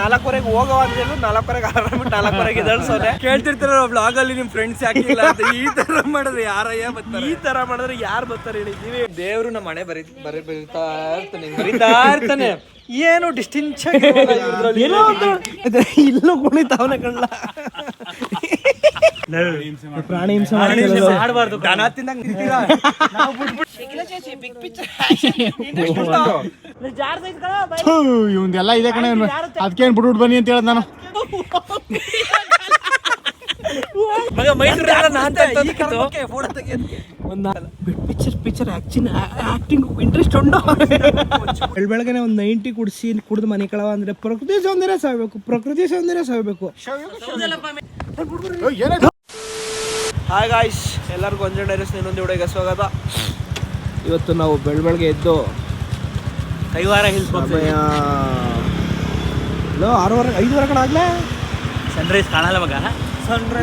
ನಾಲ್ಕುವರೆಗೆ ಹೋಗೋ ಅಂದ್ರೂ ನಾಲ್ಕುವರೆಗೆ ಆರಾಮ ನಾಲ್ಕುವರೆಗೆ ಎದಳ್ಸೋನೆ ಕೇಳ್ತಿರ್ತಾರ ಬ್ಲಾಗ್ ಅಲ್ಲಿ ನಿಮ್ ಫ್ರೆಂಡ್ಸ್ ಯಾಕಿಲ್ಲ ಅಂತ. ಈ ತರ ಮಾಡಿದ್ರೆ ಯಾರಯ್ಯ ಬರ್ತಾರೆ? ಈ ತರ ಮಾಡಿದ್ರೆ ಯಾರು ಬರ್ತಾರೆ ಹೇಳಿ. ನೀವೇ ದೇವ್ರು ನಮ್ಮ ಮನೆ ಬರೀ ಬರೀ ಬರೀತಾ ಇರ್ತಾನೆ. ಬರೀತಾ ಇರ್ತಾನೆ. ಏನು ಡಿಸ್ಟಿಂಚ್ ಏನೋ ಒಂದು ಇಲ್ಲೂ ಕುಣಿತಾವನ ಕಣ್ಣ ಪ್ರಾಣಿ ಹಿಂಸೆ ದನ? ಇವಂದೆಲ್ಲ ಇದೆ ಕಣೆ. ಅದಕ್ಕೆ ಬಿಟ್ಬಿಟ್ಟು ಬನ್ನಿ ಅಂತ ಹೇಳದ್ ನಾನು. ಮಗ ತಂದಿದ್ದು. ಪಿಕ್ಚರ್ ಪಿಕ್ಚರ್ ಆಕ್ಚಿನ್ ಆಕ್ಟಿಂಗ್ ಇಂಟ್ರೆಸ್ಟ್ ಬೆಳಬೆಳಗ್ಗೆ ಒಂದು ನೈಂಟಿ ಕುಡಿಸಿ ಕುಡಿದು ಮನೆ ಕಳವ ಅಂದ್ರೆ ಪ್ರಕೃತಿ ಸೌಂದರ್ಯ ಸಾಯ್ಬೇಕು ಪ್ರಕೃತಿ ಸೌಂದರ್ಯ ಸಾಯ್ಬೇಕು. ಹಾಯ್ ಗಾಯ್ಸ್ ಎಲ್ಲರಿಗೂ ಒಂಜೆ ಡೈರೆಸ್ ಇನ್ನೊಂದು ವಿಡಿಯೋಗೆ ಸ್ವಾಗತ. ಇವತ್ತು ನಾವು ಬೆಳಬೆಳಗ್ಗೆ ಎದ್ದು ಕೈವಾರ ಹಿಲ್ಸ್ ಸಮಯ ಲೋ ಆರೂವರೆ ಐದುವರೆ ಕಡೆ ಆಗಲೇ? ಸನ್ರೈಸ್ ಕಾಣಲ್ಲ ಮಗ.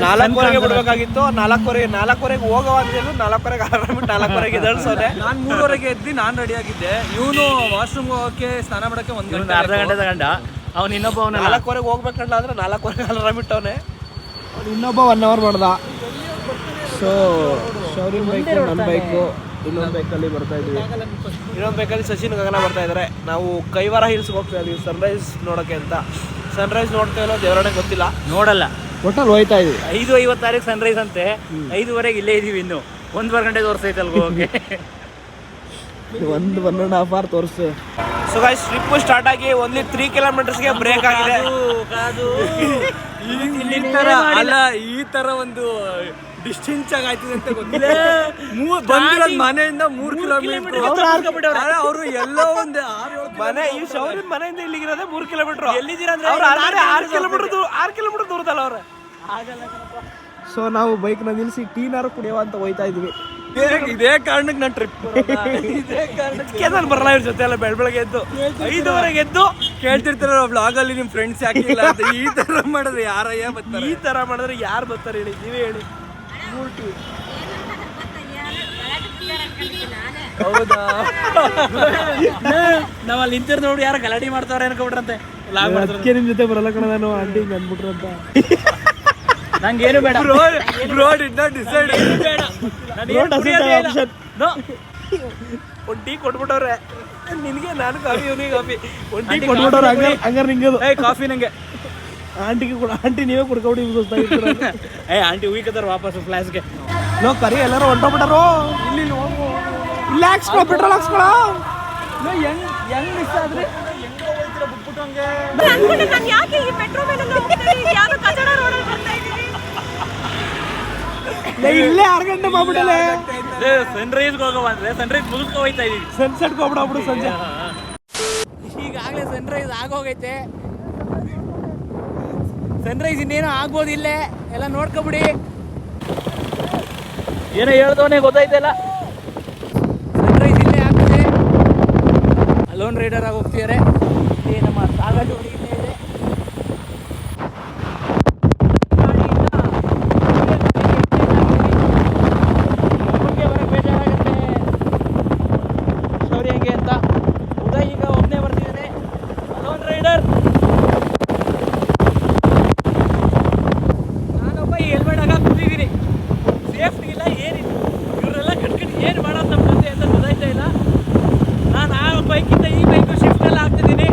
ನಾಲ್ಕುವರೆಗೆ ಬಿಡ್ಬೇಕಾಗಿತ್ತು. ನಾಲ್ಕುವರೆಗೆ ನಾಲ್ಕುವರೆಗೆ ಹೋಗೋ ಅಂದ್ರೂ ನಾಲ್ಕುವರೆಗೆ ಆರಾಮ ನಾಲ್ಕುವರೆಗೆ ಎದ್ದೇಳ್ಸೋದೆ. ನಾನು ಮೂರುವರೆಗೆ ಎದ್ದು ನಾನು ರೆಡಿ ಆಗಿದ್ದೆ. ಇವನು ವಾಶ್ರೂಮ್ ಹೋಗಕ್ಕೆ ಸ್ನಾನ ಮಾಡಕ್ಕೆ ಒಂದು ಗಂಟೆ ಅರ್ಧ ಗಂಟೆ ತಗೊಂಡ? ಅವ್ನು ಇನ್ನೊಬ್ಬ ಅವನು ನಾಲ್ಕುವರೆಗೆ ಹೋಗ್ಬೇಕಂಡ ಅಂದ್ರೆ ನಾಲ್ಕುವರೆಗೆ ಅಲಾರಾಮ್ ಇಟ್ಟವನೆ. ಅವ್ನು ಇನ್ನೊಬ್ಬ ಒನ್ ಅವರ್ ಮಾಡ್ದ. ಸೊ ಶೌರಿನ್ ಬೈಕ್ ನನ್ನ ಬೈಕು ಇನ್ನೊಂದು ಬೈಕಲ್ಲಿ ಬರ್ತಾ ಇದ್ವಿ ಇನ್ನೊಂದು ಬೈಕಲ್ಲಿ ಸಚಿನ್ ಗಗನ ಬರ್ತಾ ಇದ್ದಾರೆ. ನಾವು ಕೈವಾರ ಹಿಲ್ಸ್ಗೆ ಹೋಗ್ತಾ ಇದೀವಿ ಸನ್ರೈಸ್ ನೋಡೋಕ್ಕೆ ಅಂತ. ಸನ್ರೈಸ್ ನೋಡ್ತಾ ಇಲ್ಲೋ ದೇವರಣೆ ಗೊತ್ತಿಲ್ಲ. ನೋಡಲ್ಲ. ಒಟ್ಟಲ್ಲಿ ಹೋಯ್ತಾ ಇದೀವಿ. ಐದು ಐವತ್ತಾರಿಗೆ ಸನ್ರೈಸ್ ಅಂತೆ ಐದುವರೆಗೆ ಇಲ್ಲೇ ಇದೀವಿ ಇನ್ನು. ಒಂದುವರೆ ಗಂಟೆ ತೋರಿಸ್ತೈತೆ ಅಲ್ಗ ಹೋಗಕ್ಕೆ ಒಂದು ಒನ್ ಆ್ಯಂಡ್ ಹಾಫ್ ಅವರ್ ತೋರಿಸು. ಸೊ ಗಾಯ್ಸ್ ಟ್ರಿಪ್ ಸ್ಟಾರ್ಟ್ ಆಗಿ ಓನ್ಲಿ ತ್ರೀ ಕಿಲೋಮೀಟರ್ಸ್ಗೆ ಬ್ರೇಕ್ ಆಗಿದೆ. ಈ ತರ ಅಲ್ಲ ಈ ತರ ಒಂದು ಡಿಸ್ಟೆನ್ಸ್ ಆಗಿ ಆಯ್ತದೆ ಅಂತ ಗೊತ್ತಿಲ್ಲ ಮೂರ್ ಬಂದಿರೋದ್ ಮನೆಯಿಂದ ಮೂರ್ ಕಿಲೋಮೀಟರ್ ಅವರು ಎಲ್ಲೋ ಒಂದು ಆರು ಮನೆ ಈ ಶೌರ್ಯ ಮನೆಯಿಂದ ಇಲ್ಲಿಗಿರೋದೇ ಮೂರು ಕಿಲೋಮೀಟರ್ ಎಲ್ಲಿದ್ದೀರಾ ಅಂದ್ರೆ ಅವ್ರು ಆರು ಕಿಲೋಮೀಟರ್ ದೂರ ಆರು ಕಿಲೋಮೀಟರ್ ದೂರದಲ್ಲ ಆಗಲ್ಲ ಸೊ ನಾವು ಬೈಕ್ನ ನಿಲ್ಲಿಸಿ ಟೀನಾರು ಕುಡಿಯುವ ಅಂತ ಹೋಯ್ತಾ ಇದ್ವಿ ಇದೇ- ಇದೇ ಕಾರಣಕ್ಕೆ ನಾನು ಟ್ರಿಪ್ ಇದೇ ಕಾರಣಕ್ಕೆ ಅದಕ್ಕೆ ನಾನು ಬರಲ್ಲ ಇವ್ರ ಜೊತೆ ಎಲ್ಲ ಬೆಳ ಬೆಳಗ್ಗೆ ಎದ್ದು ಐದುವರೆಗೆ ಎದ್ದು. ಕೇಳ್ತಿರ್ತಾರ ಬ್ಲಾಗ್ ಅಲ್ಲಿ ನಿಮ್ ಫ್ರೆಂಡ್ಸ್ ಯಾಕೆ ಅಂತ. ಈ ತರ ಮಾಡಿದ್ರೆ ಯಾರಯ್ಯ ಬರ್ತಾರೆ? ಈ ತರ ಮಾಡಿದ್ರೆ ಯಾರು ಬರ್ತಾರೆ ಹೇಳಿ ನೀವೇ ಹೇಳಿ. ಟೀ ಹೌದಾ? ನಾವ್ ಅಲ್ಲಿ ನಿಂತಿರ್ ನೋಡಿ ಯಾರು ಗಲಾಟೆ ಮಾಡ್ತಾವ್ರೆ ಅನ್ಕೊಬಿಟ್ರಂತೆ ಅದಕ್ಕೆ ನಿಮ್ ಜೊತೆ ಬರಲ್ಲ ಕಣ ನಾನು ಆಂಟಿ ಹಿಂಗ್ ಅಂದ್ಬಿಟ್ರು ಅಂತ ನಂಗೆ ಏನು ಬೇಡ. ಬ್ರೋ ಇಟ್ ನಾಟ್ ಡಿಸೈಡ್ ಬೇಡ ಒಂದ್ ಟೀ ಕೊಟ್ಬಿಟ್ಟವ್ರೆ. ನಿನಗೆ ನಾನು ಕಾಫಿ ಇವನಿಗೆ ಕಾಫಿ. ಒಂದ್ ಟೀ ಕೊಟ್ಬಿಟ್ಟವ್ರೆ ಹಂಗಾರೆ ನಿಂಗೆ ಕಾಫಿ ನಂಗೆ. ಆಂಟಿಗೆ ಕೂಡ ಆಂಟಿ ನೀವೇ ಕುಡ್ಕೊಬಿಡಿ ಏ ಆಂಟಿ ಉಯ್ಕತಾರ ವಾಪಸ್ ಫ್ಲಾಸ್ಗೆ ನೋ ಕರಿ ಎಲ್ಲರೂ ಹೊಂಟೋಗ್ಬಿಟ್ಟಾರೋ ಇಲ್ಲಿ ಇಲ್ಲಿ ಹಾಕ್ಸ್ಕೊಳ ಪೆಟ್ರೋಲ್ ಹಾಕ್ಸ್ಕೊಳ? ಹೆಂಗ್ ಹೆಂಗ್ ಮಿಸ್ ಆದ್ರೆ? ಇಲ್ಲೇ ಆರು ಗಂಟೆ ಮಾಡ್ಬಿಡಲೆ ಅಂದ್ರೆ ಸನ್ರೈಸ್ ಮುಗಿಸ್ಕೊ ಹೋಯ್ತಾ ಇದೀವಿ ಸನ್ಸೆಟ್ ಹೋಗ್ಬಿಡ ಸಂಜೆ ಈಗಾಗಲೇ ಸನ್ರೈಸ್ ಆಗೋಗೈತೆ. ಸನ್ರೈಸ್ ಇನ್ನೇನೋ ಆಗ್ಬೋದು ಇಲ್ಲೇ. ಎಲ್ಲ ನೋಡ್ಕೊಬಿಡಿ. ಏನೋ ಹೇಳ್ದವನೇ ಗೊತ್ತಾಯ್ತಲ್ಲ ಸನ್ರೈಸ್ ಇಲ್ಲೇ ಆಗ್ತದೆ. ಅಲೋನ್ ರೈಡರ್ ಆಗಿ ಹೋಗ್ತಿದ್ದಾರೆ ಈ ನಮ್ಮ ಸಾಗಟ್ಟು ಇಲ್ಲೇ ಇದೆ ಒಬ್ಬನಿಗೆ ಬರಕ್ಕೆ ಬೇಜಾರಾಗುತ್ತೆ ಶೌರ್ಯ ಹೆಂಗೆ ಅಂತ ಉದಯ್ ಈಗ ಒಬ್ಬನೇ ಬರ್ತಿದ್ದಾನೆ ಅಲೋನ್ ರೈಡರ್ ನಾನೊಬ್ಬ ಈ ಹೆಲ್ಮೆಟ್ ಹಾಕಿ ಕೂತಿದ್ದೀನಿ ಸೇಫ್ಟಿ ಇಲ್ಲ ಏನಿಲ್ಲ ಇವರೆಲ್ಲ ಕಟ್ಕೊಂಡು ಏನು ಮಾಡೋದು ನಮ್ಮ ಜೊತೆ ಅಂತ ಗೊತ್ತಾಯ್ತಾ ಇಲ್ಲ ನಾನು ಆ ಬೈಕಿಂದ ಈ ಬೈಕು ಶಿಫ್ಟ್ ಎಲ್ಲ ಆಗ್ತಿದ್ದೀನಿ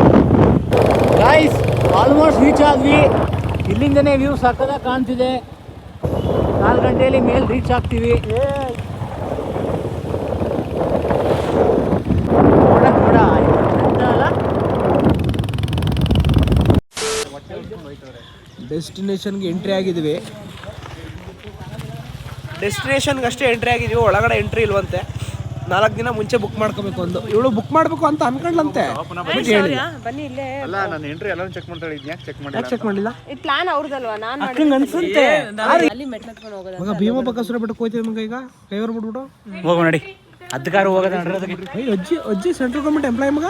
ಗಾಯ್ಸ್ ಆಲ್ಮೋಸ್ಟ್ ರೀಚ್ ಆದ್ವಿ ಇಲ್ಲಿಂದನೇ ವ್ಯೂ ಸಕ್ಕದ ಕಾಣ್ತಿದೆ. ನಾಲ್ಕು ಗಂಟೆಯಲ್ಲಿ ಮೇಲೆ ರೀಚ್ ಆಗ್ತೀವಿ. ಡೆಸ್ಟಿನೇಷನ್ಗೆ ಎಂಟ್ರಿ ಆಗಿದ್ವಿ. ಡೆಸ್ಟಿನೇಷನ್ಗೆ ಅಷ್ಟೇ ಎಂಟ್ರಿ ಆಗಿದ್ದೀವಿ ಒಳಗಡೆ ಎಂಟ್ರಿ ಇಲ್ವಂತೆ. ನಾಲ್ಕು ದಿನ ಮುಂಚೆ ಬುಕ್ ಮಾಡ್ಕೋಬೇಕು ಒಂದು ಇವಳು ಬುಕ್ ಮಾಡ್ಬೇಕು ಅಂತ ಅನ್ಕೊಂಡ್ಲಂತೆ. ಬನ್ನಿ. ಇಲ್ಲೇ. ಅಲ್ಲ ನಾನು ಎಂಟ್ರಿ ಎಲ್ಲ ಚೆಕ್ ಮಾಡ್ತಾಳೆ ಇದ್ಯಾಕೆ ಚೆಕ್ ಮಾಡಿ ಚೆಕ್ ಮಾಡಿಲ್ಲ? ಈ ಪ್ಲಾನ್ ಅವ್ರದಲ್ವಾ? ನಾನು ಅಕ್ಕಂಗೆ ಅನ್ಸುತ್ತೆ. ಅಲ್ಲಿ ಮೆಟ್ಲತ್ಕೊಂಡು ಹೋಗೋದ ಮಗ ಭೀಮ ಬಕಾಸುರ ಬಿಟ್ಟು ಕೋಯ್ತೀವಿ ಮಗ ಈಗ? ಕೈವರ್ ಬಿಟ್ಬಿಟ್ಟು ಹೋಗ ನೋಡಿ. ಅದ್ಕಾರು ಹೋಗೋದ ನಡ್ರಿ ಅದಕ್ಕೆ. ಅಜ್ಜಿ ಅಜ್ಜಿ ಸೆಂಟ್ರಲ್ ಗೌರ್ಮೆಂಟ್ ಎಂಪ್ಲಾಯ್ ಮಗ?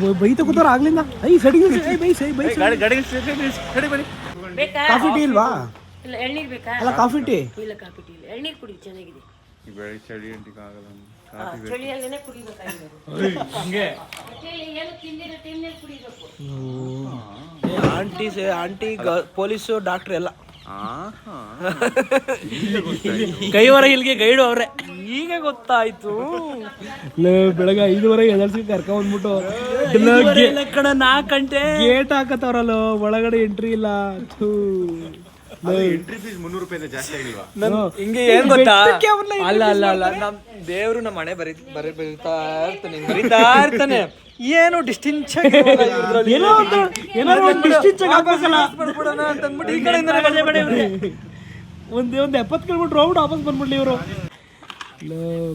ಬ- ಬೈತ ಕೂತಾರ ಆಗ್ಲಿಂದ? ಐ ಸಡಿಗೆ ಸೈ ಬೈ ಸೈ ಬೈ ಗಾಡಿ ಗಾಡಿ ಸಡಿ ಬನ್ನಿ. ಕಾಫಿ ಟೀ ಇಲ್ವಾ? ಇಲ್ಲ ಎಳ್ನೀರ್ ಬೇಕಾ? ಅಲ್ಲ ಕಾಫಿ ಟೀ. ಇಲ್ಲ ಕಾಫಿ ಟೀ ಇಲ್ಲ. ಎಳ್ನೀರ್ ಕುಡಿ ಚೆನ್ನಾಗಿದೆ. ಬೆಳಿಗ್ಗೆ ಚಳಿ ಎಂಟಿಗೆ ಆಗಲ್ಲ ಚಳಿಯಲ್ಲೇನೆ ಕುಡಿಬೇಕಾಗಿರೋದು ಹಂಗೆ? ಏನು ತಿಂದಿರೋ ಟೈಮ್ನಲ್ಲಿ ಕುಡಿಬೇಕು. ಆಂಟಿ ಆಂಟಿ ಪೊಲೀಸು ಡಾಕ್ಟರ್ ಎಲ್ಲ. ಕೈವರ ಇಲ್ಲಿಗೆ ಗೈಡು ಅವ್ರೆ. ಈಗ ಗೊತ್ತಾಯ್ತು. ಬೆಳಗ್ಗೆ ಐದುವರೆಗೆ ಎದರ್ಸಿ ಕರ್ಕೊಂಡ್ ಬಂದ್ಬಿಟ್ಟು ಕಣ ನಾಲ್ಕು ಗಂಟೆ. ಗೇಟ್ ಹಾಕತ್ತವ್ರಲ್ಲ ಒಳಗಡೆ ಎಂಟ್ರಿ ಇಲ್ಲ. ಥೂ. ಎಂಟ್ರಿ ಫೀಸ್ ಮುನ್ನೂರು ರೂಪಾಯಿ ಜಾಸ್ತಿ ಆಗಿಲ್ವಾ? ಹಿಂಗೆ ಏನ್ ಗೊತ್ತಾ? ಅಲ್ಲ ಅಲ್ಲ ಅಲ್ಲ ನಮ್ ದೇವ್ರು ನಮ್ಮ ಮನೆ ಬರೀ ಬರೀ ಬರೀತಾ ಇರ್ತಾನೆ ಹಿಂಗ್ ಬರೀತಾ ಇರ್ತಾನೆ. ಏನು ಡಿಸ್ಟಿಂಚ್ ಏನೋ ಒಂದು ಏನಾದ್ರು ಒಂದು ಆಗಿ ಹಾಕ್ಬೇಕಲ್ಲ. ಅಂತ ಅಂದ್ಬಿಟ್ಟು ಈ ಕಡೆಯಿಂದ ಒಂದೇ ಒಂದ್ ಎಪ್ಪತ್ತು ಕಿಲೋಮೀಟರ್ ರೌಂಡ್ ವಾಪಸ್ ಬಂದ್ಬಿಡ್ಲಿ ಇವರು.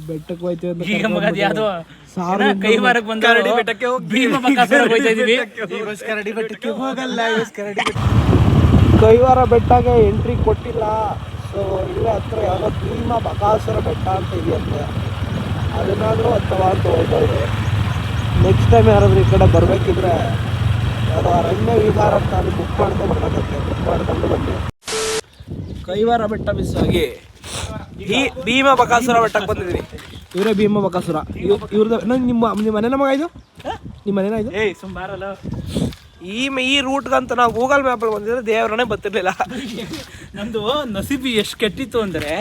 ಬೆಟ್ಟಕ್ಕೆ ಹೋಯ್ತೀವಿ ಅಂತ ಈಗ ಮಗ ಅದು ಯಾವ್ದೋ ಸಾವಿರ ಏನೋ ಕೈವಾರಕ್ಕೆ ಬಂದ ಕರಡಿ ಬೆಟ್ಟಕ್ಕೆ ಹೋಗಿ ಭೀಮ ಬಕಾಸುರಕ್ಕೆ ಹೋಯ್ತಾ ಇದೀವಿ ಇವಸ್ ಕರಡಿ ಬೆಟ್ಟಕ್ಕೆ ಹೋಗಲ್ಲ ಇವಸ್ ಕರಡಿ ಬೆಟ್ಟ ಕೈವಾರ ಬೆಟ್ಟಗೆ ಎಂಟ್ರಿ ಕೊಟ್ಟಿಲ್ಲ. ಸೊ ಇಲ್ಲೇ ಹತ್ರ ಯಾವುದೋ ಭೀಮ ಬಕಾಸುರ ಬೆಟ್ಟ ಅಂತ ಇದೆಯಂತೆ. ಅದನ್ನಾದರೂ ಅಥವಾ ಅಂತ ಹೋಗ್ತಾ ಇದೆ ನೆಕ್ಸ್ಟ್ ಟೈಮ್ ಯಾರಾದರೂ ಈ ಕಡೆ ಬರಬೇಕಿದ್ರೆ ಅದು ಅರಣ್ಯ ವಿಹಾರ ಅಂತ ಅಲ್ಲಿ ಬುಕ್ ಮಾಡ್ಕೊಂಡು ಬರಬೇಕಂತೆ ಬುಕ್ ಮಾಡ್ಕೊಂಡು ಬಂದೆ ಕೈವಾರ ಬೆಟ್ಟ ಮಿಸ್ ಆಗಿ ಈ ಭೀಮ ಬಕಾಸುರ ಬೆಟ್ಟಕ್ಕೆ ಬಂದಿದ್ದೀನಿ. ಇವರೇ ಭೀಮ ಬಕಾಸುರ. ಇವ್ರದ್ದು ನಿಮ್ಮ ನಿಮ್ಮ ಮನೆ ನಮಗಾಯ್ತು ಇದು? ನಿಮ್ಮ ಮನೇನಾಯ್ತು ಇದು? ಏಯ್ ಸುಂಬಾರಲ್ಲ ಈ ಈ ರೂಟ್ಗಂತ ನಾವು ಗೂಗಲ್ ಮ್ಯಾಪಲ್ಲಿ ಬಂದಿದ್ರೆ ದೇವರನ್ನೇ ಬರ್ತಿರ್ಲಿಲ್ಲ. ನಂದು ನಸೀಬಿ ಎಷ್ಟು ಕೆಟ್ಟಿತ್ತು ಅಂದ್ರೆ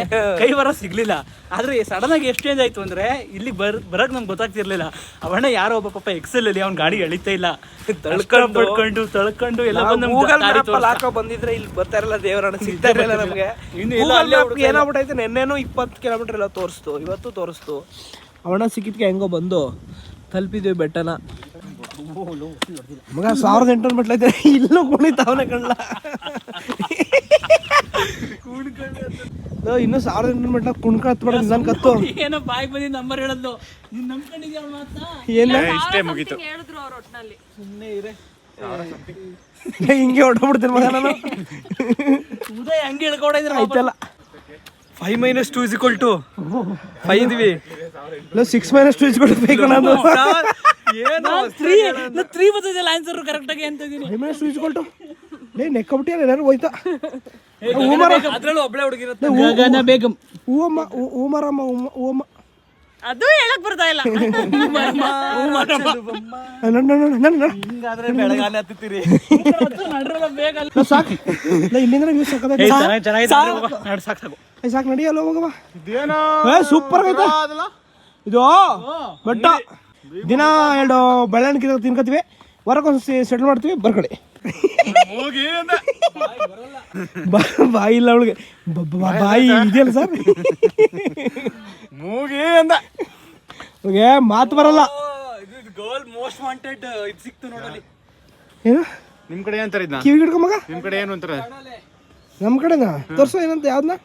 ಕೈವಾರ ಸಿಗ್ಲಿಲ್ಲ. ಆದ್ರೆ ಸಡನ್ ಆಗಿ ಎಷ್ಟು ಚೇಂಜ್ ಆಯ್ತು ಅಂದ್ರೆ ಇಲ್ಲಿ ಬರ್ ಬರಕ್ ನಮ್ಗೆ ಗೊತ್ತಾಗ್ತಿರ್ಲಿಲ್ಲ. ಅವಣ್ಣ ಯಾರೋ ಒಬ್ಬ ಪಾಪ ಎಕ್ಸೆಲ್ ಅಲ್ಲಿ ಅವ್ನ ಗಾಡಿ ಎಳಿತಾ ಇಲ್ಲ. ತಳ್ಕೊಂಡು. ತಳ್ಕೊಂಡು ತಳ್ಕೊಂಡು ಎಲ್ಲ ಗೂಗಲ್ ಮ್ಯಾಪಲ್ಲಿ ಮ್ಯಾಪ್ ಅಲ್ಲಿ ಹಾಕೋ ಬಂದಿದ್ರೆ ಇಲ್ಲಿ ಬರ್ತಾ ಇರಲ್ಲ ದೇವರನ್ನ ಸಿಗ್ತಾ ಇರಲಿಲ್ಲ ನಮಗೆ. ಏನಾಗ್ಬಿಟ್ಟೈತೆ ನೆನ್ನೆನೂ ಇಪ್ಪತ್ತು ಕಿಲೋಮೀಟರ್ ಎಲ್ಲ ತೋರಿಸ್ತು ಇವತ್ತು ತೋರಿಸ್ತು. ಅವಣ್ಣ ಸಿಕ್ಕಿದ್ಕೆ ಹೆಂಗೋ ಬಂದು ತಲುಪಿದ್ವಿ ಬೆಟ್ಟನ. ಮಗ ಸಾವಿರದ ಎಂಟುನೂರು ಮೆಟ್ಲೈತೆ ಇಲ್ಲೂ ಕುಣಿತ ಅವನ ಕಣ್ಣ ಇನ್ನೂ ಸಾವಿರದ ಎಂಟುನೂರು ಮೆಟ್ಲ ಕುಣ್ಕೊಳತ್ ಬಿಡ ನಿಧಾನ ಕತ್ತು ಏನೋ ಬಾಯ್ ಬಂದಿ ನಂಬರ್ ಹೇಳದ್ದು ನೀನ್ ನಂಬ್ಕೊಂಡಿದ್ಯಾ ಮಾತ್ರ ಏನ ಇಷ್ಟೇ ಮುಗೀತು. ಹೇಳಿದ್ರು ಅವ್ರ ಒಟ್ನಲ್ಲಿ. ಹಿಂಗೆ ಹೊಟ್ಟೋಗ್ಬಿಡ್ತೀನಿ ಮಗ ನಾನು. ಉದಯ ಹಂಗೆ ಹೇಳ್ಕೊಡಿದ್ರೆ ಆಯ್ತಲ್ಲ. Five minus two is equal to five ಇದ್ವಿ. ಸಿಕ್ಸ್ ಮೈನಸ್ ಟೂ ನಾನು ಏನು ತ್ರೀ ತ್ರೀ ಬರ್ತದಲ್ಲ ಆನ್ಸರ್ ಕರೆಕ್ಟ್ ಆಗಿ ಅಂತ ಇದೀನಿ. ಫೈವ್ ಟೂ ಲೇ ನೆಕ್ಕಬಿಟ್ಟಿ ಎಲ್ಲರೂ ಹೋಯ್ತಾ? ಅದ್ರಲ್ಲೂ ಒಬ್ಳೆ ಹುಡುಗಿರುತ್ತೆ ಗಗನ ಬೇಗಂ. ಹೂವಮ್ಮ ಹೂ- ಹೂಮರಮ್ಮ ಹೂಮ- ಅದು ಹೇಳಕ್ ಬರ್ತಾ ಇಲ್ಲ. ಹಿಂಗಾದ್ರೆ ನಡ್ರಲ್ಲ ಬೇಗ ಲೇ, ಸಾಕ್. ಲೇ, ಇಲ್ಲಿಂದ ವ್ಯೂ ಸಾಕದ ಚೆನ್ನಾಗಿದೆ ಸಾಕು. ಸಾಕು. ಸಾಕು. ನಡಿಯಲ್ಲ ಹೋಗವ ಏ ಸೂಪರ್ ಆಗೈತೆ. ಇದು ಬೆಟ್ಟ. ದಿನ ಎರಡು ಬೆಳ್ಳಣಿಕೆ ತಿನ್ಕೋತೀವಿ. ವಾರಕ್ಕೊಂದು ಸೆಟ್ಲ್ ಮಾಡ್ತೀವಿ ಬರ್ಕಡೆ ಬಾಯಿ ಇಲ್ಲ ಅವಳಿಗೆ. ಬಾಯಿ ಇದೆಯಲ್ಲ ಸರ್? ಮೂಗಿ ಅಂದ. ಅವ್ಳಿಗೆ ಮಾತು ಬರಲ್ಲ. ಇದು ಗರ್ಲ್ ಮೋಸ್ಟ್ ವಾಂಟೆಡ್ ಇದು ಸಿಕ್ತು ನೋಡಲಿ ಏನು? ನಿಮ್ಮ ಕಡೆ ಏನಂತಾರೆ ಇದನ್ನ? ಕಿವಿ ಹಿಡ್ಕೊ ಮಗ? ನಿಮ್ ಕಡೆ ಏನು ಅಂತಾರೆ? ನಮ್ಮ ಕಡೆನಾ? ತೋರ್ಸೋ ಏನಂತ ಯಾವ್ದನ್ನ?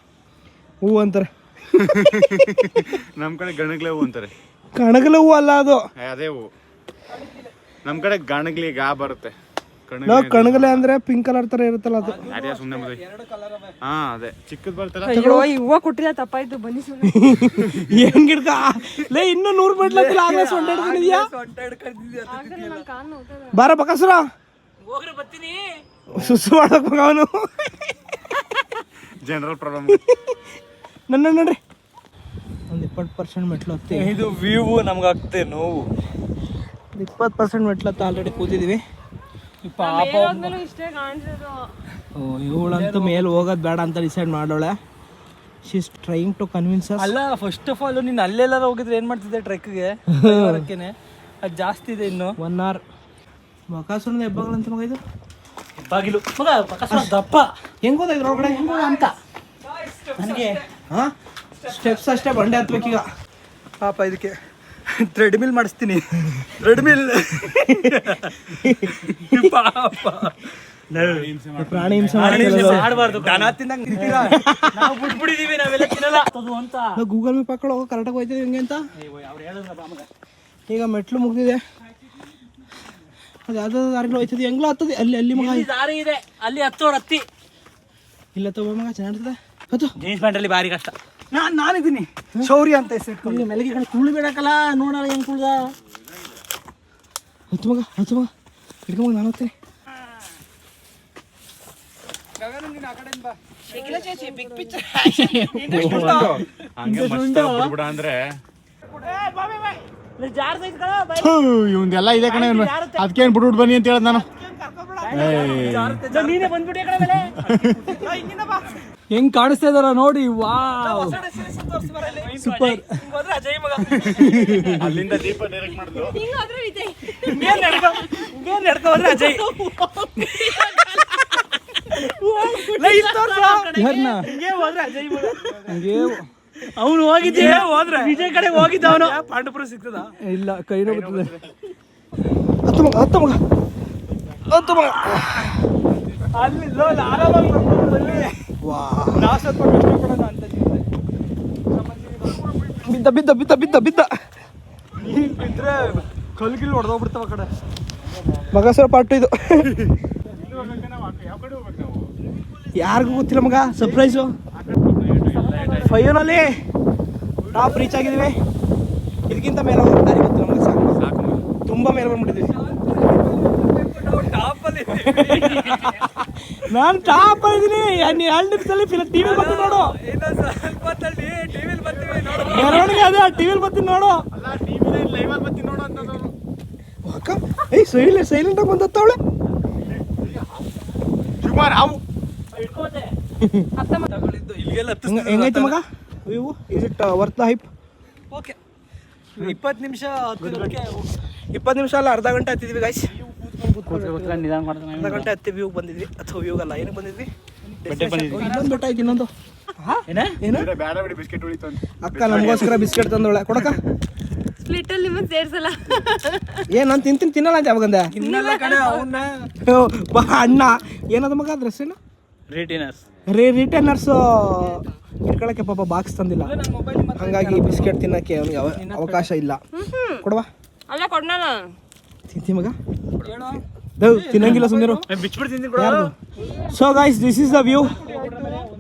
ಹೂ ಅಂತಾರೆ. ನಮ್ಮ ಕಡೆ ಗಣಗ್ಲೆ ಹೂ ಅಂತಾರೆ. ಕಣಗಲ ಹೂ ಅಲ್ಲ ಅದು. ಅದೇ ಹೂ. ನಮ್ ಕಡೆ ಗಣಗ್ಲಿ ಗಾ ಬರುತ್ತೆ. ನಾವು ಕಣಗಲೆ ಅಂದ್ರೆ ಪಿಂಕ್ ಕಲರ್ ತರ ಇರುತ್ತಲ್ಲ ಅದು. ಅದೇ ಸುಮ್ಮನೆ ಮದುವೆ ಹಾ ಅದೇ. ಚಿಕ್ಕದ್ ಬರ್ತಲ್ಲ ಅಯ್ಯೋ ಈ ಹೂವ ಕೊಟ್ಟಿಲ್ಲ ತಪ್ಪಾಯ್ತು ಬನ್ನಿ ಸುಮ್ಮನೆ ಹೆಂಗ್ ಹಿಡ್ಕ ಲೇ ಇನ್ನೂ ನೂರು ಬಿಡ್ಲತ್ತಿಲ್ಲ ಆಗಲೇ ಸೊಂಟ ಹಿಡ್ಕೊಂಡಿದ್ಯಾ? ಬಾರ ಬಕಾಸುರ. ಹೋಗ್ರೆ ಬರ್ತೀನಿ. ಸುಸ್ಸು ಮಾಡಕ್ ಅವನು ಜನರಲ್ ಪ್ರಾಬ್ಲಮ್ ನನ್ನ ನೋಡ್ರಿ. ಒಂದು ಇಪ್ಪತ್ತು ಪರ್ಸೆಂಟ್ ಮೆಟ್ಲು ಹತ್ತಿ ಇದು ವ್ಯೂ ನಮ್ಗೆ ಆಗ್ತೆ ನೋವು. ಇಪ್ಪತ್ತು ಪರ್ಸೆಂಟ್ ಮೆಟ್ಲು ಹತ್ತಿ ಆಲ್ರೆಡಿ ಕೂತಿದ್ದೀವಿ ಪಾಪ ಇಷ್ಟೇ ಕಾಣಿಸೋದು ಓ ಇವಳಂತೂ ಮೇಲೆ ಹೋಗೋದು ಬೇಡ ಅಂತ decide ಮಾಡೋಳೆ. She is trying to convince ಅಲ್ಲ ಫಸ್ಟ್ ಆಫ್ ಆಲ್ ನೀನು ಅಲ್ಲೆಲ್ಲಾರ ಹೋಗಿದ್ರೆ ಏನು ಮಾಡ್ತಿದ್ದೆ ಟ್ರೆಕ್ಗೆ ಬರೋಕ್ಕೇನೆ ಅದು ಜಾಸ್ತಿ ಇದೆ ಇನ್ನು. ಒನ್ ಅವರ್ ಬಕಾಸುರನ ಅಂತ ಮಗ ಇದು? ಹೆಬ್ಬಾಗಿಲು. ಮಗ ಬಕಾಸುರ ದಪ್ಪ. ಹೆಂಗ್ ಗೊತ್ತಾಯ್ತು ಒಳಗಡೆ ಹೆಂಗ್ ಅಂತ? ನನಗೆ? ಹಾ? ಸ್ಟೆಪ್ಸ್ ಅಷ್ಟೇ ಬಂಡೆ ಈಗ. ಪಾಪ ಇದಕ್ಕೆ ಥ್ರೆಡ್ಮಿಲ್ ಮಾಡಿಸ್ತೀನಿ. ಥ್ರೆಡ್ಮಿಲ್ ಪಾಪ. ಪ್ರಾಣಿ ಹಿಂಸೆ ಮಾಡಬಾರ್ದು ದನ ತಿನ್ನಂಗ್ ನಿಂತೀರಾ ನಾವು ಬಿಟ್ಬಿಡಿದೀವಿ ನಾವೆಲ್ಲ ತಿನ್ನಲ್ಲ. ಅದು ಅಂತ ಗೂಗಲ್ ಮ್ಯಾಪ್ ಹಾಕೊಂಡು ಹೋಗೋ ಕರೆಕ್ಟಾಗಿ ಹೋಯ್ತಿದೆ ಹಿಂಗೆ ಅಂತ. ಅವ್ರು ಹೇಳಿದ್ರ ಬಾ ಈಗ ಮೆಟ್ಲು ಮುಗಿದಿದೆ. ಅದು ಯಾವ್ದು ದಾರಿಗಳು ಹೋಯ್ತದೆ. ಹೆಂಗ್ಲ ಹತ್ತದೆ. ಅಲ್ಲಿ ಅಲ್ಲಿ ಮಗ. ಇಲ್ಲಿ ದಾರಿ ಇದೆ? ಅಲ್ಲಿ ಹತ್ತೋರು ಹತ್ತಿ. ಇಲ್ಲ ತಗೋ ಮಗ ಚೆನ್ನಾಗಿರ್ತದೆ ಹತ್ತು. ಜೀನ್ಸ್ ಪ್ಯಾಂಟ್ ಅಲ್ಲಿ ಭಾರಿ ಕಷ್ಟ. ನಾನ್ ನಾನಿದ್ದೀನಿ. ಶೌರ್ಯ ಅಂತ ಹೆಸರು ಇಲ್ಲಿ ಮೆಲಗಿ ಕಡೆ ತುಳು ಬಿಡಕ್ಕಲ್ಲ ನೋಡಲ್ಲ ಹೆಂಗ್ ತುಳ್ದ ಹತ್ತು ಮಗ ಹತ್ತು ಮಗ. ಹಿಡ್ಕೊಂಬ ನಾನು ಹೋಗ್ತೀನಿ. ಹಂಗೆ ಮಸ್ತ್ ಬಿಡ್ಬಿಡ ಅಂದ್ರೆ. ಜಾರ್ ಸೈಜ್ ಕಣ ಬೈ ಇವಂದೆಲ್ಲ ಇದೆ ಕಣೆ. ಅದಕ್ಕೆ ಬಿಟ್ಬಿಟ್ಟು ಬನ್ನಿ ಅಂತ ಹೇಳದ್ ನಾನು. ನೀನೇ ಬಂದ್ಬಿಟ್ಟೆ ಹೆಂಗ್ ಕಾಣಿಸ್ತಾ ಇದಾರ ನೋಡಿ ವಾ ಸೂಪರ್ ಅಜಯ್ ಮಗ. ಅಲ್ಲಿಂದ ದೀಪ ಡೈರೆಕ್ಟ್ ಮಾಡಿದ್ರು ನಡ್ಕೊ ಹಿಂಗೆ ಹೋದ್ರೆ ಅಜಯ್ ಹಂಗೆ ಅವನು ಹೋಗಿದ್ದೆ ಹೋದ್ರೆ. ವಿಜಯ್ ಕಡೆ ಹೋಗಿದ್ದ ಅವನು? ಪಾಂಡಪುರ ಸಿಗ್ತದ ಇಲ್ಲ ಕೈ ನೋಡುತ್ತದೆ ಹತ್ತು ಮಗ ಹತ್ತು ಮಗ. ಹತ್ತು ಮಗ. ಅಲ್ಲಿ ಆರಾಮಾಗಿ ಬರ್ಬೋದು ನಾವು ಬಿದ್ದ ಬಿದ್ದ ಬಿದ್ದ ಬಿದ್ದ ಬಿದ್ದ. ಬಿದ್ರೆ ಕಲ್ಗಿಲ್ ಹೊಡೆದೋಗ್ಬಿಡ್ತಾವ ಕಡೆ. ಮಗಸರ ಪಾರ್ಟ್ ಇದು. ಯಾರಿಗೂ ಗೊತ್ತಿಲ್ಲ ಮಗ ಸರ್ಪ್ರೈಸು ಫೈನಲ್ಲಿ ಟಾಪ್ ರೀಚ್ ಆಗಿದ್ದೀವಿ. ಇದಕ್ಕಿಂತ ಮೇಲೆ ಹೋಗ್ತಾರೆ ಗೊತ್ತಿಲ್ಲ ಮಗ ಸಾಕು. ತುಂಬ ಮೇಲೆ ಬಂದ್ಬಿಟ್ಟಿದ್ದೀವಿ. ನಾನು ಟಾಪ್ ಆಗಿದ್ದೀನಿ ನೀ ಎರಡು ನಿಮಿಷದಲ್ಲಿ ಫಿಲ್ ಟಿವಿ ಬರ್ತೀನಿ ನೋಡು. ಮೆರವಣಿಗೆ ಅದೇ ಟಿವಿಲಿ ಬರ್ತೀನಿ ನೋಡು. ಅಲ್ಲ ಟಿವಿ ಲೈವ್ ಅಲ್ಲಿ ಬರ್ತೀನಿ ನೋಡು ಅಂತಂದ್ರು ಅಕ್ಕ ಏಯ್ ಸೈಲೆಂಟ್ ಸೈಲೆಂಟಾಗಿ ಬಂದತ್ತವಳೆ ಸುಮಾರು ಅವು. ಹೆಂಗೈತೆ ಮಗ? ಇವು? Is it worth the hype okay ಇಪ್ಪತ್ತು ನಿಮಿಷ ಇಪ್ಪತ್ತು ನಿಮಿಷ ಅಲ್ಲ ಅರ್ಧ ಗಂಟೆ ಹತ್ತಿದ್ವಿ ಗಾಯ್ಸ್ ಅರ್ಧ ಗಂಟೆ ಹತ್ತಿ ಬಂದಿದ್ವಿ. ಅಥವಾ ಅಲ್ಲ ಏನಕ್ಕೆ ಬಂದಿದ್ವಿ? ಇನ್ನೊಂದು ಬೆಟ್ಟ ಐತಿ ಇನ್ನೊಂದು. ಏನ? ಏನು? ಬೇಡ ಬಿಡಿ ಬಿಸ್ಕೆಟ್ ಉಳಿತು ಅಕ್ಕ ನಮಗೋಸ್ಕರ ಬಿಸ್ಕೆಟ್ ತಂದೋಳೆ ಕೊಡಕ ಸ್ಪ್ಲಿಟ್ ಅಲ್ಲಿ ಸೇರ್ಸಲ್ಲ. ಏನ್ ನಾನು ತಿಂತೀನಿ ತಿನ್ನಲ್ಲ ಅಂತ ಯಾವಾಗಂದ? ಇನ್ನೆಲ್ಲ ಕಡೆ ಅವನ್ನ. ಓ, ಬಾ ಅಣ್ಣ. ಏನದ ಮಗ ಅದ್ರ ಹೆಸರೇನು ರೇಟಿನರ್ಸ್ ರೀ ರಿಟರ್ನರ್ಸ್ ಇಟ್ಕೊಳಕ್ಕೆ ಪಾಪ ಬಾಕ್ಸ್ ತಂದಿಲ್ಲ. ಹಂಗಾಗಿ ಬಿಸ್ಕೆಟ್ ತಿನ್ನಕ್ಕೆ ಅವನಿಗೆ ಅವಕಾಶ ಇಲ್ಲ. ಕೊಡವಾ? ಅಲ್ಲ ಕೊಡ್ನ ತಿಂತಿ ಮಗ? ದೇವ್ ತಿನ್ನಂಗಿಲ್ಲ ಸುಮ್ಮನೆ so guys this is the view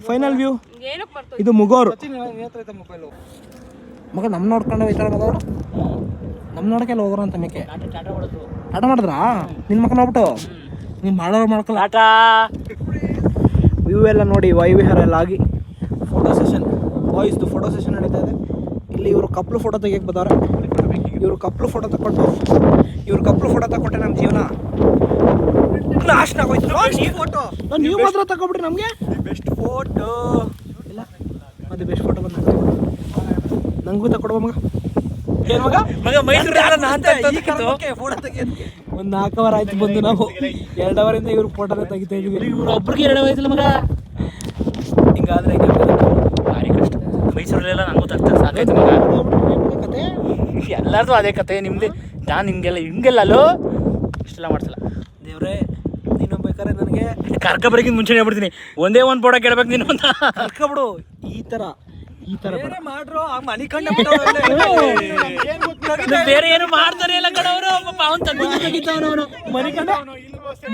final view ಇದು ಮುಗೋರು. ಮಗ ನಮ್ಮ ನೋಡ್ಕೊಂಡು ಹೋಯ್ತಾರ ಮಗ ಅವರು? ನಮ್ ನೋಡಕ್ಕೆಲ್ಲ ಹೋಗೋರು ಅಂತ ಮೇಕೆ ಆಟ ಮಾಡಿದ್ರಾ ನಿನ್ ಮಕ್ಕ ನೋಡ್ಬಿಟ್ಟು. ನೀವು ಮಾಡೋರು ಮಾಡ್ಕೊಲ್ಲ. ಆಟ ವ್ಯೂ ಎಲ್ಲ ನೋಡಿ ವೈವಿಹಾರ ಎಲ್ಲ ಆಗಿ. ಫೋಟೋ ಸೆಷನ್ ಬಾಯ್ಸ್ದು ಫೋಟೋ ಸೆಷನ್ ನಡೀತಾ ಇದೆ. ಇಲ್ಲಿ ಇವರು ಕಪ್ಲು ಫೋಟೋ ತೆಗಿಯಕ್ಕೆ ಬಂದವ್ರೆ ಇವರು ಕಪ್ಪಲು ಫೋಟೋ ತಗೊಂಡು ಇವ್ರು ಕಪ್ಪಲು ಫೋಟೋ ತಗೊಂಡ್ರೆ ನಮ್ಮ ಜೀವನ. ನಾಶನ ಆಗೋಯ್ತು. ಫೋಟೋ ನೀವು ಮಾತ್ರ ತಗೊಬಿಡ್ರಿ ನಮಗೆ? ಬೆಸ್ಟ್ ಫೋಟೋ ಇಲ್ಲ. ಅದು ಬೆಸ್ಟ್ ಫೋಟೋ ಬಂದ ನಂಗೂ. ತಗೊಡುವ ಮಗ. ಏನ್ ಮಗ? ಮಗ ಫೋಟೋ ತೆಗಿಯೋದಕ್ಕೆ. ಒಂದು ನಾಲ್ಕು ಅವರ್ ಆಯ್ತು ಬಂದು ನಾವು. ಎರಡು ಅವರಿಂದ ಇವ್ರು ಫೋಟೋನೇ ತೆಗಿತಾ ಇದೀವಿ ಒಬ್ರಿಗೆ ಎರಡು ವಯಸ್ಸಲ್ಲ ಮಗ? ಹಿಂಗಾದ್ರೆ ಹೆಂಗೆ ಭಾರಿ ಕಷ್ಟ. ಮೈಸೂರಲ್ಲೆಲ್ಲ ನಂಗೂ ತಗ್ತಾರೆ. ಸಾಕಾಯ್ತು ಮಗ. ಎಲ್ಲರದು ಅದೇ ಕತೆ ನಿಮ್ದು. ನಾನು ಹಿಂಗೆಲ್ಲ ಹಿಂಗೆಲ್ಲ ಅಲ್ಲೋ ಇಷ್ಟೆಲ್ಲ ಮಾಡ್ಸಲ್ಲ. ದೇವ್ರೆ ನೀನು ಬೇಕಾದ್ರೆ ನನಗೆ ಕರ್ಕ ಬರೋಕ್ಕಿಂತ ಮುಂಚೆ ಹೇಳ್ಬಿಡ್ತೀನಿ. ಒಂದೇ ಒಂದು ಫೋಟೋ ಕೇಳ್ಬೇಕು ನೀನು ಅಂತ. ಕರ್ಕಬಿಡು ಈ ತರ ಈ ಥರ ಮಾಡ್ರು ಆ ಮನಿ ಕಂಡ ಬೇರೆ ಏನು ಮಾಡ್ತಾರೆ ಇಲ್ಲ ಕಣ ಅವರು? ಅವನು ತಗ್ಗಿದ್ದು ತೆಗಿತಾವನು ಅವನು. ಮನೆ ಕಂಡ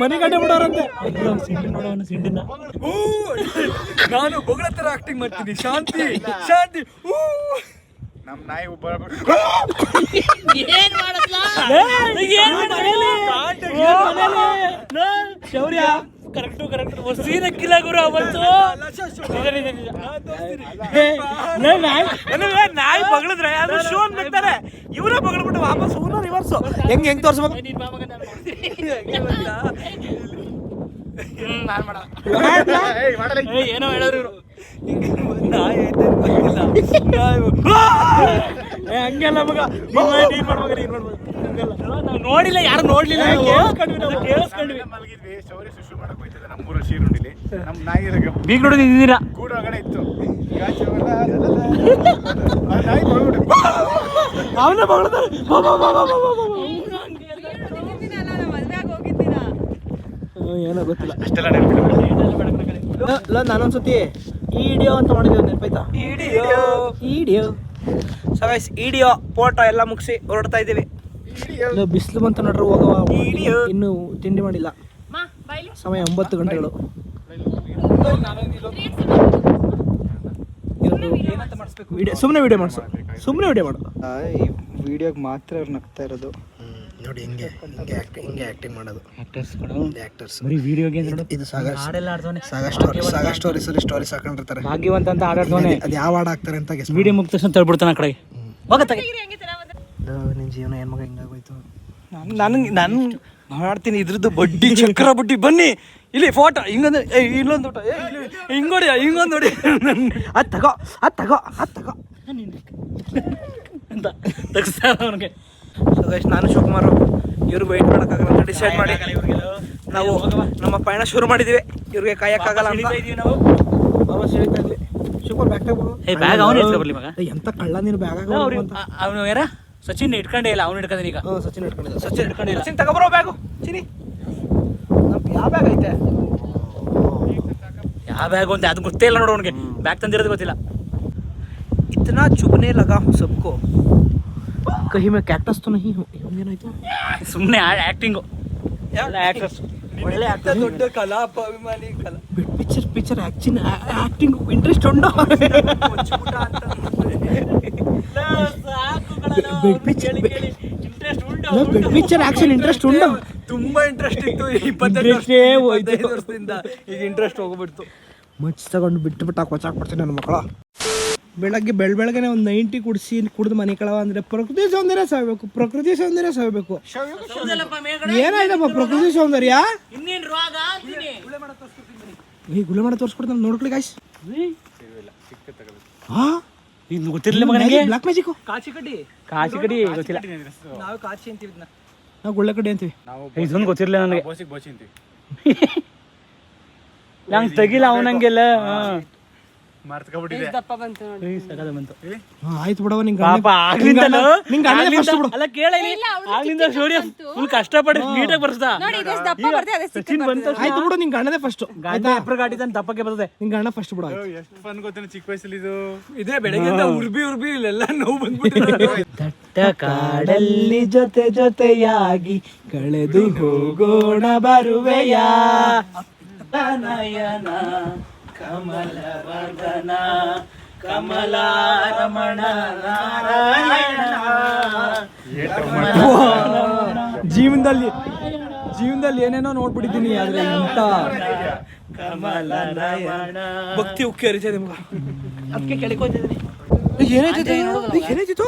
ಮನೆ ಕಂಡ ಬಿಡೋರಂತೆ. ನೋಡೋನು ಸಿಂಡಿನ. ನಾನು ಬೊಗಳ ತರ ಆಕ್ಟಿಂಗ್ ಮಾಡ್ತೀನಿ. ಶಾಂತಿ ಶಾಂತಿ. ಊ. ನಮ್ ನಾಯಿ ಶೌರ್ಯ ಕರೆಕ್ಟು ಕರೆಕ್ಟ್ ಸೀನ್ ಹಾಕಿಲ್ಲ ಗುರು ಅವತ್ತು ನಾಯಿ ಬಗಳಿದ್ರೆ ಅದು ಶೋ ಅನ್ಬಿಡ್ತಾರೆ ಇವರೇ ಬಗಳ್ಬಿಟ್ಟು ವಾಪಸ್ ಊರು ರಿವರ್ಸ್ ಹೆಂಗ್ ಹೆಂಗ್ ತೋರಿಸ್ಬೇಕು ನಾನು ಬಾ ಮಗ, ನಾನ್ ಮಾಡ್ತೀನಿ. ಹ್ಮ್, ನಾನ್ ಮಾಡ ಏಯ್, ಏನೋ ಹೇಳೋರು ಇವ್ರು ನಾಯಿ ಐತೆ ಗೊತ್ತಿಲ್ಲ. ಹಂಗೆಲ್ಲ ಮಗ ನೀನ್ ಮಾಡ್- ನೀನ್ ಮಾಡ್ಬೇಕು, ನೀನ್ ಮಾಡ್ಬೇಕು. ನಾವು ನೋಡಿಲ್ಲ ಯಾರು ನೋಡ್ಲಿಲ್ಲ. ಕೇಳಿಸ್ಕೊಂಡ್ವಿ ನಾವು. ಕೇಳಿಸ್ಕೊಂಡ್ವಿ. ಮಲಗಿದ್ವಿ ಶೌರ್ಯ ಸುಶು ಮಾಡಕ್ ಹೋಯ್ತದೆ. ನಮ್ಮೂರ ಶೀರುಂಡಿಲಿ ನಮ್ ನಾಯಿ ಇರೋ ಬೀಗ್ ನೋಡಿ ನಿಂದಿದ್ದೀರಾ? ಗೂಡು ಒಳಗಡೆ ಇತ್ತು. ನಾಯಿ ಅವನೇ ಬಗಳ್ತಾರೆ ಏನೋ ಗೊತ್ತಿಲ್ಲ. ಅಷ್ಟೆಲ್ಲ ನೆನಪಿಲ್ಲ. ನಾನೊಂದ್ಸತಿ ಈಡಿಯೋ ಅಂತ ಮಾಡಿದ್ವಿ ನೆನಪಾಯ್ತಾ? Video so guys video photo ಎಲ್ಲ ಮುಗಿಸಿ ಹೊರಡ್ತಾ ಇದ್ದೀವಿ. ಬಿಸಿಲು ಬಂತು ನೋಡ್ರಿ ಹೋಗುವ ಇನ್ನು ತಿಂಡಿ ಮಾಡಿಲ್ಲ. ಸಮಯ ಒಂಬತ್ತು ಗಂಟೆಗಳು. ವಿಡಿಯೋ ಸುಮ್ಮನೆ ವಿಡಿಯೋ ಮಾಡಿಸು. ಸುಮ್ಮನೆ ವಿಡಿಯೋ ಮಾಡು. ಈ ವಿಡಿಯೋಗೆ ಮಾತ್ರ ಅವ್ರು ನಗ್ತಾ ಇರೋದು. ನೋಡಿ ಹಿಂಗೆ ಹಿಂಗೆ ಆ್ಯಕ್ಟಿಂಗ್ ಹಿಂಗೆ ಆಕ್ಟಿಂಗ್ ಮಾಡೋದು. ಆಕ್ಟರ್ಸ್ಗಳು ಆಕ್ಟರ್ಸ್ ಬರೀ ವಿಡಿಯೋಗೆ ನೋಡು. ಇದು ಸಾಗ ಹಾಡೆಲ್ಲ ಆಡ್ತಾನೆ ಸಾಗ ಸ್ಟೋರಿ ಸಾಗ ಸ್ಟೋರೀಸ್ ಸ್ಟೋರೀಸ್ ಹಾಕೊಂಡಿರ್ತಾರೆ ಭಾಗ್ಯವಂತ ಅಂತ ಆಡಾಡ್ತಾನೆ ಅದು ಯಾವ ಹಾಡು ಹಾಕ್ತಾರೆ ಅಂತ ಗೆಸ್ ವಿಡಿಯೋ ಮುಗಿದ ತಕ್ಷಣ ತಳ್ಬಿಡ್ತಾನೆ ಆ ಕಡೆ ಹೋಗತ್ತಾಗೆ ನಿನ್ನ ಜೀವನ ಏನು ಮಗ ಹಿಂಗಾಗೋಯ್ತು? ನನಗೆ ನಾನು ಮಾಡ್ತೀನಿ ಇದ್ರದ್ದು ಬಡ್ಡಿ ಚಕ್ರ ಬಡ್ಡಿ. ಬನ್ನಿ. ಇಲ್ಲಿ ಫೋಟೋ ಹಿಂಗೊಂದು ಏ ಇಲ್ಲೊಂದು ಫೋಟೋ ಹಿಂಗೊಡಿ ಹಿಂಗೊಂದು ನೋಡಿ ಅದು ತಗೋ ಅದು ತಗೋ ಅದು ತಗೋ. ಅಂತ. ತಗ್ಸ್ತಾರ ಅವನಿಗೆ. ಸೊ ಗೈಸ್ ನಾನು ಶಿವಕುಮಾರ್ ಇವ್ರಿಗೆ ವೆಯ್ಟ್ ಮಾಡೋಕ್ಕಾಗಲ್ಲ ಅಂತ ಡಿಸೈಡ್ ಮಾಡಿ ನಾವು ನಮ್ಮ ಪಯಣ ಶುರು ಮಾಡಿದ್ದೀವಿ ಇವ್ರಿಗೆ ಕಾಯಕ್ಕಾಗಲ್ಲ ಅಂತ ನಾವು ಬಾಬಾ ಸೆಳಿತಾ ಇದ್ವಿ ಶಿವಕುಮಾರ್ ಬ್ಯಾಗ್ ತಗೋ ಏ ಬ್ಯಾಗ್ ಅವನು ಎತ್ಕೊ ಬರ್ಲಿ ಮಗ ಎಂತ ಕಳ್ಳ ನೀನು ಬ್ಯಾಗ್ ಅವ್ರು ಅವನು ಯಾರ ಸಚಿನ್ ಇಟ್ಕೊಂಡೇ ಇಲ್ಲ ಅವ್ನು ಇಟ್ಕೊಂಡಿ ಈಗ ಹಾಂ ಸಚಿನ್ ಇಟ್ಕೊಂಡಿದ್ದ ಸಚಿನ್ ಇಟ್ಕೊಂಡಿಲ್ಲ ಸಚಿನ್ ತಗೊಬರೋ ಬ್ಯಾಗು ಚಿನಿ ನಮ್ಗೆ ಯಾವ ಬ್ಯಾಗ್ ಐತೆ ಯಾವ ಬ್ಯಾಗ್ ಅಂತ ಅದು ಗೊತ್ತೇ ಇಲ್ಲ ನೋಡು ಅವನಿಗೆ ಬ್ಯಾಗ್ ತಂದಿರೋದು ಗೊತ್ತಿಲ್ಲ इतना चुभने लगा हूँ सबको ಕಹಿ मैं कैक्टस तो नहीं हूँ। ಆ್ಯಕ್ಟಿಂಗು ಒಳ್ಳೆ ದೊಡ್ಡ ಕಲಾ ಅಭಿಮಾನಿ ಕಲಾ ಪಿಕ್ಚರ್ ಪಿಕ್ಚರ್ ಆ್ಯಕ್ಚಿನ ಆ್ಯಕ್ಟಿಂಗ್ ಇಂಟ್ರೆಸ್ಟ್ ಉಂಟು ಪಿಕ್ಚರ್ ಪಿಕ್ಚರ್ ಆ್ಯಕ್ಷನ್ ಇಂಟ್ರೆಸ್ಟ್ ಉಂಟು ತುಂಬಾ ಇಂಟ್ರೆಸ್ಟ್ ಇತ್ತು ಇಪ್ಪತ್ತೈದು ವರ್ಷದಿಂದ. ಈಗ ಇಂಟ್ರೆಸ್ಟ್ ಹೋಗ್ಬಿಡ್ತು. ಮಚ್ ತಗೊಂಡು ಬಿಟ್ಟು ಬಿಟ್ಟು ಹಾಕಿ ಕೊಚ್ಚಾಕ್ಬಿಡ್ತೀನಿ ನನ್ನ ಮಕ್ಕಳ. ಬೆಳಗ್ಗೆ ಬೆಳ ಬೆಳಗ್ಗೆ ಒಂದು ನೈಂಟಿ ಕುಡಿಸಿ ಕುಡಿದು ಮನೆ ಕಳವ ಅಂದ್ರೆ ಪ್ರಕೃತಿ ಸೌಂದರ್ಯ ಸಾಯ್ಬೇಕು. ಪ್ರಕೃತಿ ಸೌಂದರ್ಯ ಸಾಯ್ಬೇಕು. ಏನಾಯ್ತಪ್ಪ ಪ್ರಕೃತಿ ಸೌಂದರ್ಯ? ಇನ್ನೇನ್ ರೋಗ ಅಂತೀನಿ ಈ ಗುಳೆ ಮಾಡ ತೋರಿಸ್ಕೊಡ್ತಾನೆ ನೋಡ್ಕೊಳ್ಳಿ ಗಾಯ್ಸ್ ಹಾ ಇನ್ನು ಗೊತ್ತಿರಲಿಲ್ಲ ಮಗನಿಗೆ. ಬ್ಲಾಕ್ ಮ್ಯಾಜಿಕ್ ಕಾಚಿ ಕಡ್ಡಿ. ಕಾಚಿ ಕಡಿ ಗೊತ್ತಿಲ್ಲ. ನಾವು ಕಾಚಿ ಅಂತೀವಿ ಇದನ್ನ. ನಾವು ಗುಳ್ಳೆ ಕಡ್ಡಿ ಅಂತೀವಿ. ಇದೊಂದು ಗೊತ್ತಿರಲಿಲ್ಲ ನನಗೆ. ಬೋಸಿಗೆ ಬೋಸಿ ಅಂತೀವಿ. ನಂಗೆ ತೆಗಿಲ್ಲ ಅವನಂಗೆಲ್ಲ ಬಂತು ಹಾ, ಆಯ್ತು ಬಿಡವ ನಿಂಗೆ ಪಾಪ ಆಗ್ಲಿಂದ ನಿಂಗೆ ಅಣ್ಣನೇ first ಬಿಡು ಅಲ್ಲ ಕೇಳ ಆಗ್ಲಿಂದ ಸ್ಟೋರಿ ಫುಲ್ ಕಷ್ಟಪಟ್ಟು ನೀಟಾಗಿ ಬರ್ಸ್ದ ನೋಡಿ ಇದೆಷ್ಟು ದಪ್ಪ ಬರ್ತದೆ ಅದೇ ಸಚಿನ್ ಬಂತು ಆಯ್ತು ಬಿಡು ನಿಂಗೆ ಅಣ್ಣನೇ ಫಸ್ಟ್ ಗಾಡಿ ಎಪ್ರ ಗಾಡಿ ತಂದು ತಪ್ಪಕ್ಕೆ ಬರ್ತದೆ ನಿಂಗೆ ಅಣ್ಣ ಫಸ್ಟ್ ಬಿಡು ಆಯ್ತು ಎಷ್ಟು ಫನ್ ಗೊತ್ತೇನೆ ಚಿಕ್ಕ ವಯಸ್ಸಲ್ಲಿ ಇದು ಇದೇ ಬೆಳಗ್ಗೆ ಉರ್ಬಿ ಉರ್ಬಿ ಇಲ್ಲೆಲ್ಲ ನೋವು ಬಂದ್ಬಿಟ್ಟಿದೆ ದಟ್ಟ ಕಾಡಲ್ಲಿ ಜೊತೆ ಜೊತೆಯಾಗಿ ಕಳೆದು ಹೋಗೋಣ ಬರುವೆಯ ನಯನ ಕಮಲ ವರ್ಧನ ಕಮಲ ರಮಣ ನಾರಾಯಣ ಜೀವನದಲ್ಲಿ ಜೀವನದಲ್ಲಿ ಏನೇನೋ ನೋಡ್ಬಿಟ್ಟಿದ್ದೀನಿ ಆದ್ರೆ ಇಂತ ಕಮಲ ನಯನ ಭಕ್ತಿ ಉಕ್ಕಿ ಹರಿತದೆ ಮಗ ಅದಕ್ಕೆ ಕೆಳಕೋತಿದ್ದೀನಿ ಏನಾಯ್ತು ಏನಾಯ್ತು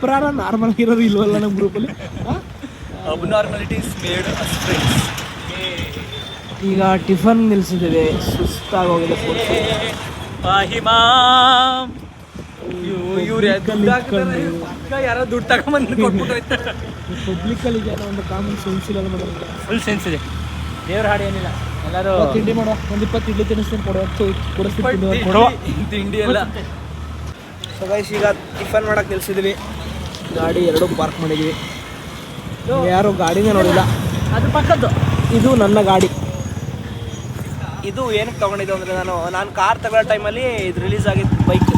ಒಬ್ಬರಾರ ನಾರ್ಮಲ್ ಆಗಿರೋದು ಇಲ್ವಲ್ಲ ನಮ್ಮ ಗ್ರೂಪಲ್ಲಿ ಅಬ್ನಾರ್ಮಲಿಟೀಸ್ ಮೇಡ್ ಫ್ರೆಂಡ್ಸ್ ಈಗ ಟಿಫನ್ ನಿಲ್ಸಿದ್ದೇವೆ. ಸುಸ್ತಾಗೋಗಿದೆ ಯಾರೋ ದುಡ್ಡು ತಗೊಂಬಂದು ಕೊಟ್ಬಿಟ್ಟು ಪಬ್ಲಿಕ್ಕಲ್ಲಿ ಏನೋ ಒಂದು ಕಾಮನ್ ಸೆನ್ಸ್ ಇಲ್ಲ ಫುಲ್ ಸೆನ್ಸ್ ಇದೆ. ದೇವ್ರ ಹಾಡು ಏನಿಲ್ಲ. ಎಲ್ಲರೂ ತಿಂಡಿ ಮಾಡೋ ಒಂದು ಇಪ್ಪತ್ತು ಇಡ್ಲಿ ತಿನ್ನಿಸ್ತೀನಿ ಕೊಡುವ ಕೊಡಿಸ್ತೀನಿ ಕೊಡುವ. ತಿಂಡಿ ಎಲ್ಲ ಸೊ ಗೈಸ್ ಈಗ ಟಿಫನ್ ಮಾಡಕ್ಕೆ ನಿಲ್ಸಿದ್ವಿ. ಗಾಡಿ ಎರಡು ಪಾರ್ಕ್ ಮಾಡಿದ್ವಿ. ಯಾರು ಗಾಡಿನೇ ನೋಡಿಲ್ಲ. ಅದು ಪಕ್ಕದ್ದು. ಇದು ನನ್ನ ಗಾಡಿ. ಇದು ಏನಕ್ಕೆ ತೊಗೊಂಡಿದ್ದು ಅಂದರೆ ನಾನು ನಾನು ಕಾರ್ ತಗೊಳ್ಳೋ ಟೈಮಲ್ಲಿ ಇದು ರಿಲೀಸ್ ಆಗಿತ್ತು ಬೈಕ್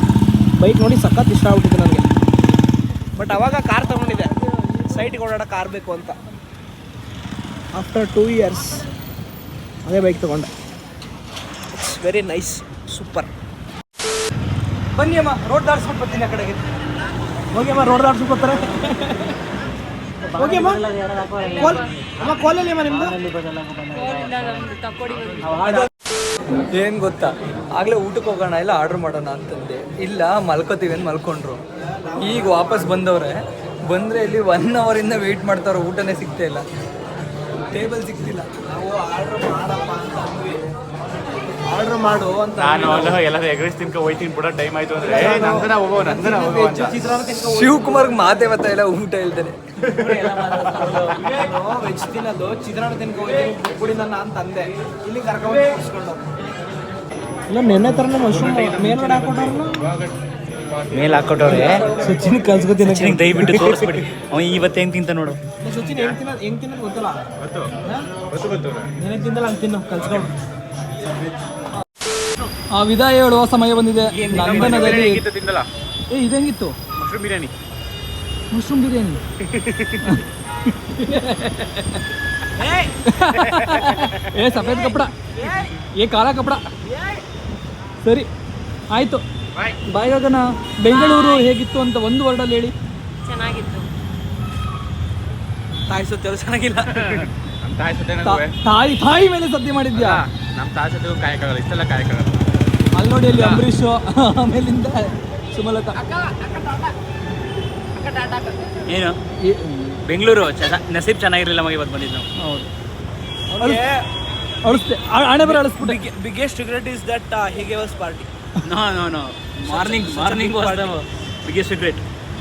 ಬೈಕ್ ನೋಡಿ ಸಖತ್ ಇಷ್ಟ ಆಗ್ಬಿಟ್ಟಿತ್ತು ನನಗೆ. ಬಟ್ ಅವಾಗ ಕಾರ್ ತೊಗೊಂಡಿದ್ದೆ. ಸೈಟ್ಗೆ ಓಡಾಡೋ ಕಾರ್ ಬೇಕು ಅಂತ. ಆಫ್ಟರ್ ಟೂ ಇಯರ್ಸ್ ಅದೇ ಬೈಕ್ ತೊಗೊಂಡೆ. ಇಟ್ಸ್ ವೆರಿ ನೈಸ್ ಸೂಪರ್ ಬನ್ನಿ ಅಮ್ಮ ರೋಡ್ ದಾಟ್ಸ್ಬಿಟ್ಟು ಬರ್ತೀನಿ ಆ ಕಡೆಗೆ. ಹೋಗಿ ಅಮ್ಮ ರೋಡ್ ದಾಟ್ಸ್ಬಿಟ್ಟು ಬರ್ತಾರೆ ಹೋಗಿ ಅಮ್ಮ. ಕೋಲ್ ಅಮ್ಮ. ಕೋಲಲ್ಲಿ ಅಮ್ಮ ನಿಮ್ಮದು ಏನ್ ಗೊತ್ತಾ? ಆಗ್ಲೇ ಊಟಕ್ಕೆ ಹೋಗೋಣ ಇಲ್ಲ ಆರ್ಡರ್ ಮಾಡೋಣ ಅಂತಂದೆ. ಇಲ್ಲ ಮಲ್ಕೋತೀವಿ ಅಂತ ಮಲ್ಕೊಂಡ್ರು. ಈಗ ವಾಪಸ್ ಬಂದವ್ರೆ ಬಂದ್ರೆ ಇಲ್ಲಿ ಒನ್ ಅವರಿಂದ ವೆಯ್ಟ್ ಮಾಡ್ತಾವ್ರೆ ಊಟನೇ ಸಿಗ್ತಾ ಇಲ್ಲ. ಟೇಬಲ್ ಸಿಗ್ತಿಲ್ಲ. ನಾವು ಆರ್ಡರ್ ಮಾಡಪ್ಪ ಅಂತ. ಆರ್ಡರ್ ಮಾಡು ಅಂತ ನಾನು ಅಲ್ಲ ಎಗ್ ಎಗ್ರೆಸ್ ತಿನ್ಕೊ ಹೋಯ್ತೀನಿ ಬಿಡೋ ಟೈಮ್ ಆಯ್ತು ಅಂದ್ರೆ. ಏ, ನಂದನ ಹೋಗೋ ನಂದನ ಹೋಗೋ ಅಂತ. ಶಿವಕುಮಾರ್ಗೆ ಮಾತೇ ಬರ್ತಾ ಇಲ್ಲ ಊಟ ಹೇಳ್ತಾರೆ ವೆಜ್ ತಿನ್ನೋದು ಚಿತ್ರಾನ್ನ ತಿನ್ಕೊ ಹೋಗ್ತೀನಿ ಕುಡಿ ನನ್ನ ಅಂತ ಅಂದೆ ಇಲ್ಲಿ ಕರ್ಕೊಂಡು ಇಲ್ಲ ನೆನ್ನೆ ತರನೇ ಮಶ್ರೂಮ್ ಮೇಲ್ಗಡೆ ಮೇಲೆ ಹಾಕೊಟ್ಟವ್ರೆ ಸಚಿನ್ ಕಲ್ಸ್ಕೊತೀನಿ ಸಚಿನಿಗೆ ದಯವಿಟ್ಟು ತೋರಿಸ್ಬಿಡಿ. ಅವ ಇವತ್ತು ಹೆಂಗ್ ತಿಂತ ನೋಡು. ಸಚಿನ್ ಹೆಂಗ್ ತಿನ್ನೋದು ಹೆಂಗ್ ತಿನ್ನೋದು ಗೊತ್ತಲ್ಲ? ಗೊತ್ತು. ಗೊತ್ತು ಗೊತ್ತು. ಏನೇ ತಿಂದಲ್ಲ ಹಂಗೆ ತಿನ್ನು ಕಲ್ಸ್ಕೊಂಡು ಆ ವಿದಾಯ ಹೇಳುವ ಸಮಯ ಬಂದಿದೆ. ನಂದನದಲ್ಲಿ ಏ ಇದಂಗಿತ್ತು? ಮಶ್ರೂಮ್ ಬಿರಿಯಾನಿ. ಮಶ್ರೂಮ್ ಬಿರಿಯಾನಿ. ಏ ಸಫೇದ್ ಕಪಡ. ಏ ಕಾಲ ಕಪಡ. ಸರಿ ಆಯ್ತು. ಬಾಯ್. ಗಗನ. ಬೆಂಗಳೂರು ಹೇಗಿತ್ತು ಅಂತ ಒಂದು ವರ್ಡಲ್ಲಿ ಹೇಳಿ. ಚೆನ್ನಾಗಿತ್ತು. ತಾಯಿ ಸುತ್ತಲೂ ಚೆನ್ನಾಗಿಲ್ಲ. ತಾಯಿ ತಾಯಿ ತಾಯಿ ಮೇಲೆ ಸದ್ಯ ಮಾಡಿದ್ಯಾ? ನಮ್ಮ ತಾಯಿ ಸತ್ಯ ಕಾಯಕ್ಕಾಗಲ್ಲ ಇಷ್ಟೆಲ್ಲ ಕಾಯಕ್ಕಾಗಲ್ಲ ಅಲ್ಲಿ ನೋಡಿ ಅಲ್ಲಿ ಅಂಬರೀಷು ಆಮೇಲಿಂದ ಸುಮಲತಾ. ಏನು? ಬೆಂಗಳೂರು ನಸೀಬ್ ಚೆನ್ನಾಗಿರಲಿಲ್ಲ ಮಗ ಇವತ್ತು ಬಂದಿದ್ದು ನಾವು. ಹೌದು. ಅಳಿಸ್ತೆ. ಹಣೆ ಬರ ಅಳಿಸ್ಬಿಟ್ಟೆ. Biggest regret is that he gave us party no no no morning morning was the biggest regret